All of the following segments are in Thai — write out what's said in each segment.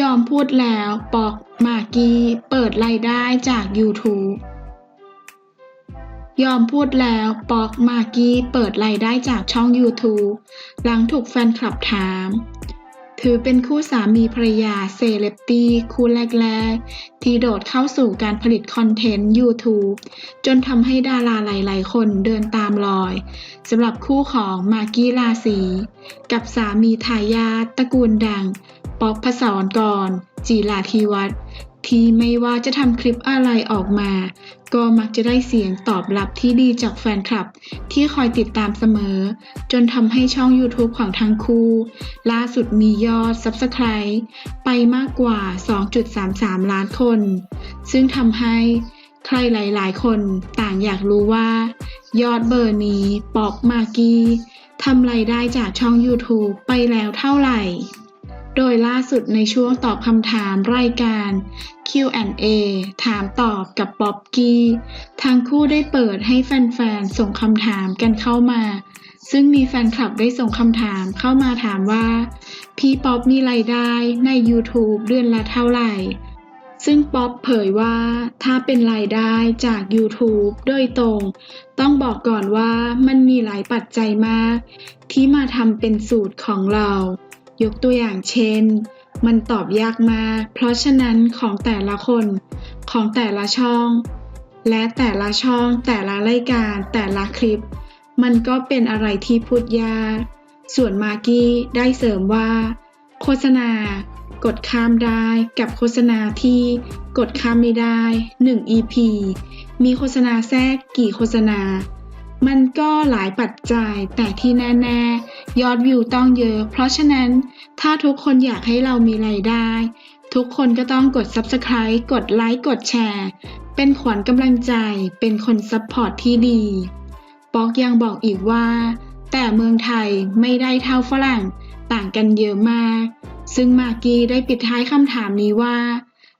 ยอมพูดแล้วปอกมากกี้เปิดรายได้จาก YouTube ยอมพูดแล้วปอกมากกี้เปิดรายได้จากช่อง YouTube หลังถูกแฟนคลับถาม ถือเป็นคู่สามีภรรยาเซเลบตี้คู่แรก ๆ ที่โดดเข้าสู่การผลิตคอนเทนต์ YouTube จนทำให้ดาราหลาย ๆ คนเดินตามรอยสำหรับคู่ของมากกี้ราศีกับสามีทายาทตระกูลดัง ป๊อกพศรกรจีราธีวัฒน์ที่ไม่ว่าจะทำคลิปอะไรออกมา ก็มักจะได้เสียงตอบรับที่ดีจากแฟนคลับ ที่คอยติดตามเสมอ จนทำให้ช่อง YouTube ของทั้งคู่ ล่าสุดมียอด Subscribe ไปมากกว่า 2.33 ล้านคน ซึ่งทำให้ใครหลาย ๆ คนต่างอยากรู้ว่า ยอดเบอร์นี้ปอกมากกี้ทำไรายได้จากช่อง YouTube ไปแล้วเท่าไหร่ โดยล่าสุดในช่วงตอบคำถามรายการ Q&A ถามตอบกับป๊อบกี้ทั้งคู่ได้เปิดให้แฟนๆ ส่งคำถามกันเข้ามา ซึ่งมีแฟนคลับได้ส่งคำถามเข้ามาถามว่า พี่ป๊อบมีรายได้ใน YouTube เดือนละเท่าไหร่ ซึ่งป๊อบเผยว่าถ้าเป็นรายได้จาก YouTube โดยตรง ต้องบอกก่อนว่ามันมีหลายปัจจัยมาก ที่มาทำเป็นสูตรของเรา ยกตัวอย่างเช่น มันตอบยากมาก เพราะฉะนั้นของแต่ละคนของแต่ละช่อง และแต่ละช่องแต่ละรายการแต่ละคลิป มันก็เป็นอะไรที่พูดยาก ส่วนมากี้ได้เสริมว่า โฆษณากดข้ามได้กับโฆษณาที่กดข้ามไม่ได้ 1 EP มีโฆษณาแทรกกี่โฆษณา มันก็หลายปัจจัยแต่ที่แน่ๆ ยอดวิวต้องเยอะ เพราะฉะนั้นถ้าทุกคนอยากให้เรามีรายได้ ทุกคนก็ต้องกด Subscribe กดไลค์กดแชร์ เป็นขวัญกำลังใจเป็นคนซัพพอร์ตที่ดี ป๊อกยังบอกอีกว่า แต่เมืองไทยไม่ได้เท่าฝรั่ง ต่างกันเยอะมาก ซึ่งมากกี้ได้ปิดท้ายคำถามนี้ว่า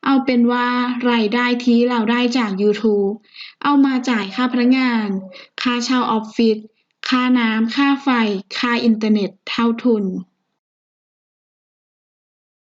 เอาเป็นว่ารายได้ที่เราได้จาก YouTube เอามาจ่ายค่าพนักงาน ค่าเช่าออฟฟิศ ค่าน้ำ ค่าไฟ ค่าอินเทอร์เน็ต เท่าทุน